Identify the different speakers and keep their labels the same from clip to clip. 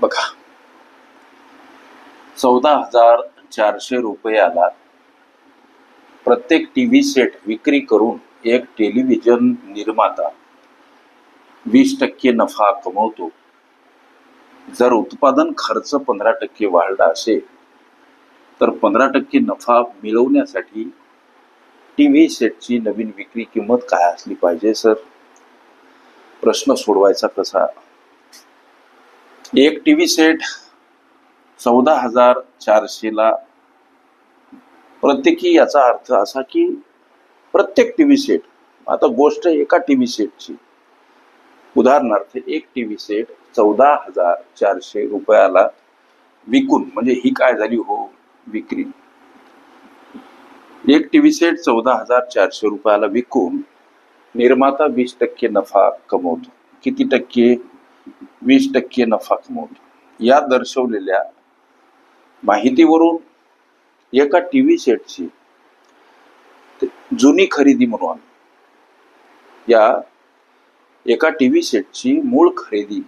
Speaker 1: बघा. चौदा हजार चारशे रुपयाला प्रत्येक टी व्ही सेट विक्री करून एक टेलिव्हिजन निर्माता वीस टक्के नफा कमवतो. जर उत्पादन खर्च पंधरा टक्के वाढला असेल तर पंधरा टक्के नफा मिळवण्यासाठी टी व्ही सेटची नवीन विक्री किंमत काय असली पाहिजे सर? प्रश्न सोडवायचा कसा? एक टी व्ही सेट चौदा हजार चारशेला प्रत्येकी याचा अर्थ असा की प्रत्येक टी व्ही सेट आता गोष्ट एका टी व्ही सेटची. उदाहरणार्थ एक टी व्ही सेट चौदा हजार चारशे रुपयाला विकून म्हणजे ही काय झाली हो? विक्री. एक टी व्ही सेट चौदा हजार चारशे रुपयाला विकून निर्माता वीस टक्के नफा कमवतो. किती टक्के? वीस टक्के नफा कमवतो. या दर्शवलेल्या माहितीवरून एका टी व्ही सेटची जुनी खरेदी म्हणून या एका टी व्ही सेटची मूळ खरेदी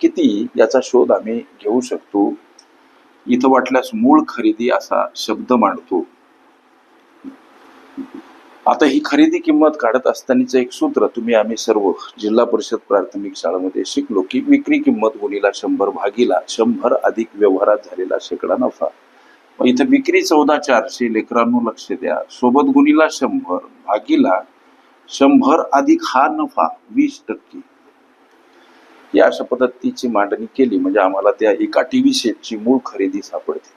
Speaker 1: किती याचा शोध आम्ही घेऊ शकतो. इथं वाटल्यास मूळ खरेदी असा शब्द मांडतो. आता ही खरेदी किंमत काढत असतानाचं एक सूत्र तुम्ही आम्ही सर्व जिल्हा परिषद प्राथमिक शाळेमध्ये शिकलो की विक्री किंमत गुणीला शंभर भागीला शंभर अधिक व्यवहारात झालेला शेकडा नफा. मग इथं विक्री चौदा चारशे लेकरांनो लक्ष द्या. सोबत गुणीला शंभर भागीला शंभर अधिक हा नफा वीस टक्के. या अशा पद्धतीची मांडणी केली म्हणजे आम्हाला त्या एका टीव्ही सेटची मूळ खरेदी सापडते.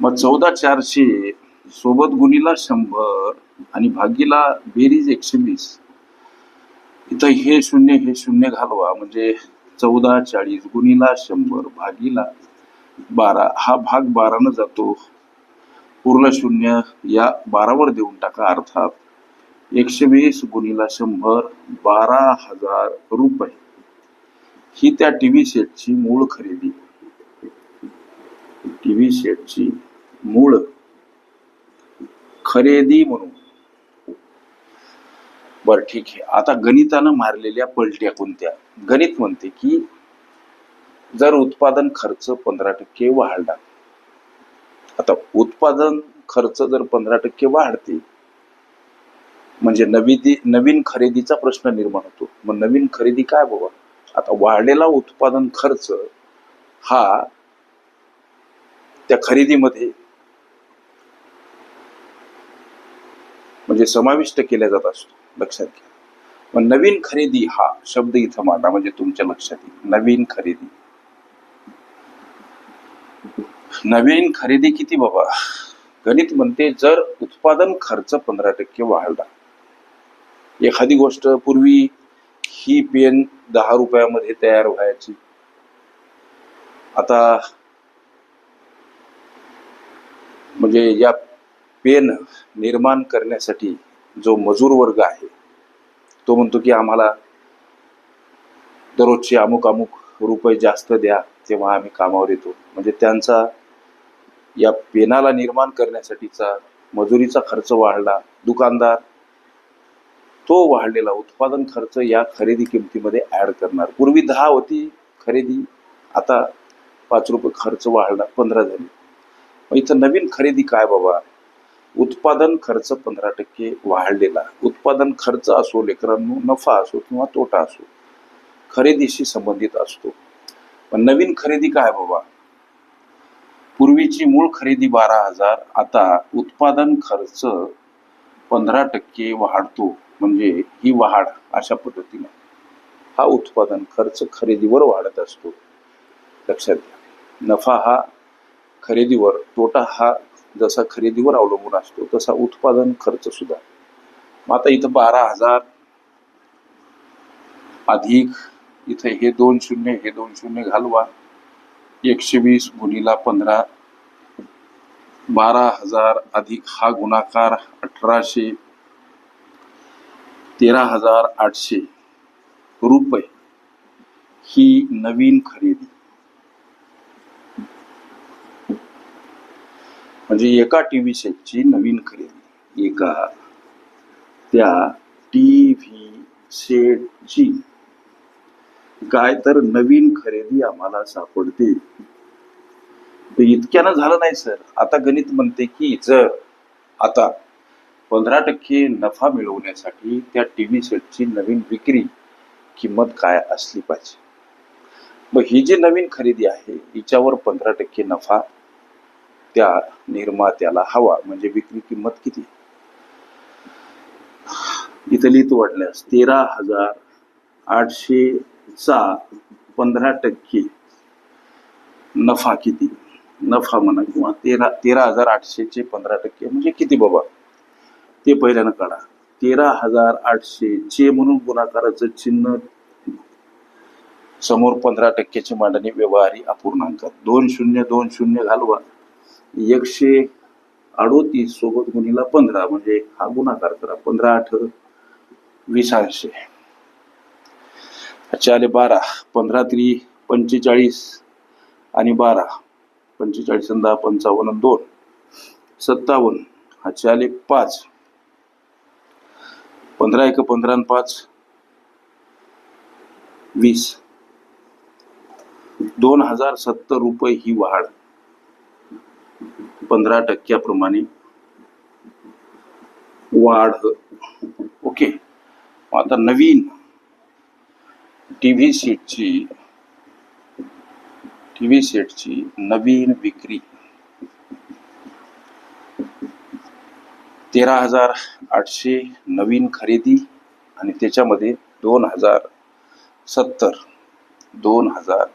Speaker 1: मग चौदा चारशे सोबत गुणीला शंभर आणि भागीला बेरीज एकशे वीस इथं हे शून्य हे शून्य घालवा. म्हणजे चौदा चाळीस गुणीला शंभर भागीला बारा. हा भाग बारानं जातो. पूर्ण शून्य या बारावर देऊन टाका. अर्थात एकशे वीस गुणीला शंभर बारा हजार रुपये. ही त्या टीव्ही सेटची मूळ खरेदी. टीव्ही सेटची मूळ खरेदी म्हणून. बर ठीक आहे. आता गणितानं मारलेल्या पलट्या कोणत्या? गणित म्हणते की जर उत्पादन खर्च पंधरा टक्के वाढला आता उत्पादन खर्च जर पंधरा टक्के वाढते म्हणजे नवी नवीन खरेदीचा प्रश्न निर्माण होतो. मग नवीन खरेदी काय बाबा? आता वाढलेला उत्पादन खर्च हा त्या खरेदीमध्ये म्हणजे समाविष्ट केला जात असतो. लक्षात घ्या. मग नवीन खरेदी हा शब्द इथं मांडा म्हणजे तुमच्या लक्षात येईल. नवीन खरेदी. नवीन खरेदी किती बाबा? गणित म्हणते जर उत्पादन खर्च पंधरा टक्के वाढला. एखादी गोष्ट पूर्वी ही पेन दहा रुपयामध्ये तयार व्हायची. आता म्हणजे या पेन निर्माण करण्यासाठी जो मजूर वर्ग आहे तो म्हणतो की आम्हाला दररोजचे अमुक अमुक रुपये जास्त द्या तेव्हा आम्ही कामावर येतो. म्हणजे त्यांचा या पेनाला निर्माण करण्यासाठीचा मजुरीचा खर्च वाढला दुकानदार तो वाढलेला उत्पादन खर्च या खरेदी किमतीमध्ये ऍड करणार. पूर्वी दहा होती खरेदी आता पाच रुपये खर्च वाढला पंधरा झाली. मग इथं नवीन खरेदी काय बाबा? उत्पादन खर्च पंधरा टक्के वाढलेला उत्पादन खर्च असो लेकरांनो नफा असो किंवा तोटा असो खरेदीशी संबंधित असतो. पण नवीन खरेदी काय बाबा? पूर्वीची मूळ खरेदी बारा हजार आता उत्पादन खर्च पंधरा टक्के वाढतो. म्हणजे ही वाढ अशा पद्धतीने. हा उत्पादन खर्च खरेदीवर वाढत असतो. लक्षात घ्या. नफा हा खरेदीवर तोटा हा जसा खरेदीवर अवलंबून असतो तसा उत्पादन खर्च सुद्धा. मग आता इथं बारा हजार अधिक इथं हे दोन शून्य हे दोन शून्य घालवा. एकशे वीस गुणीला पंधरा. बारा हजार अधिक हा गुणाकार अठराशे. तेरा हजार आठशे रुपये ही नवीन खरेदी. म्हणजे एका टी व्ही सेटची नवीन खरेदी. एका त्या टी व्ही सेटची काय तर नवीन खरेदी आम्हाला सापडते. तर इतक्यानं झालं नाही सर. आता गणित म्हणते की जर आता पंधरा टक्के नफा मिळवण्यासाठी त्या टीव्ही सेटची नवीन विक्री किंमत काय असली पाहिजे? मग ही जी नवीन खरेदी आहे हिच्यावर पंधरा टक्के नफा त्या निर्मात्याला हवा म्हणजे विक्री किंमत किती? इथं लिहित वाढल्यास तेरा हजार आठशे चा पंधरा टक्के नफा किती? नफा म्हणा किंवा तेरा तेरा हजार आठशेचे पंधरा टक्के म्हणजे किती बाबा? ते पहिल्यानं काढा. तेरा हजार आठशे चे म्हणून गुणाकाराचं चिन्ह समोर पंधरा टक्क्याची मांडणी व्यवहारी अपूर्णांकात दोन शून्य दोन शून्य घालवा. एकशे अडोतीस सोबत गुणीला पंधरा म्हणजे हा गुणाकार करा पंधरा आठ वीस ऐंशी. चार आले बारा पंधरा त्री पंचेचाळीस आणि बारा पंचेचाळीस दहा पंचावन्न दोन. सत्तावन्न अच्छा आले पाच. पंधरा एक पंधरा आणि पाच वीस. दोन हजार सत्तर रुपये ही वाढ. पंधरा टक्क्याप्रमाणे वाढ. ओके. आता नवीन टीव्ही सेटची टीव्ही सेटची नवीन विक्री. तेरा हजार आठशे नवीन खरेदी आणि त्याच्यामध्ये दोन हजार सत्तर दोन हजार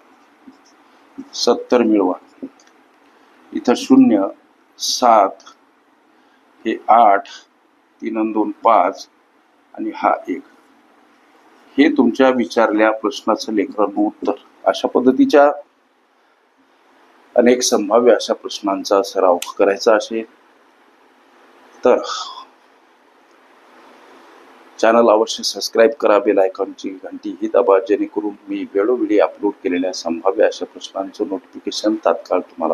Speaker 1: सत्तर मिळवा. इथं शून्य सात हे आठ तीन दोन पाच आणि हा एक. हे तुमच्या विचारल्या प्रश्नाचं लेखन उत्तर. अशा पद्धतीच्या अनेक संभाव्य अशा प्रश्नांचा सराव करायचा असेल तर चॅनल अवश्य सबस्क्राईब करा बेल आयकॉनची घंटी ही दाबा जेणेकरून मी वेळोवेळी अपलोड केलेल्या संभाव्य अशा प्रश्नांचं नोटिफिकेशन तात्काळ तुम्हाला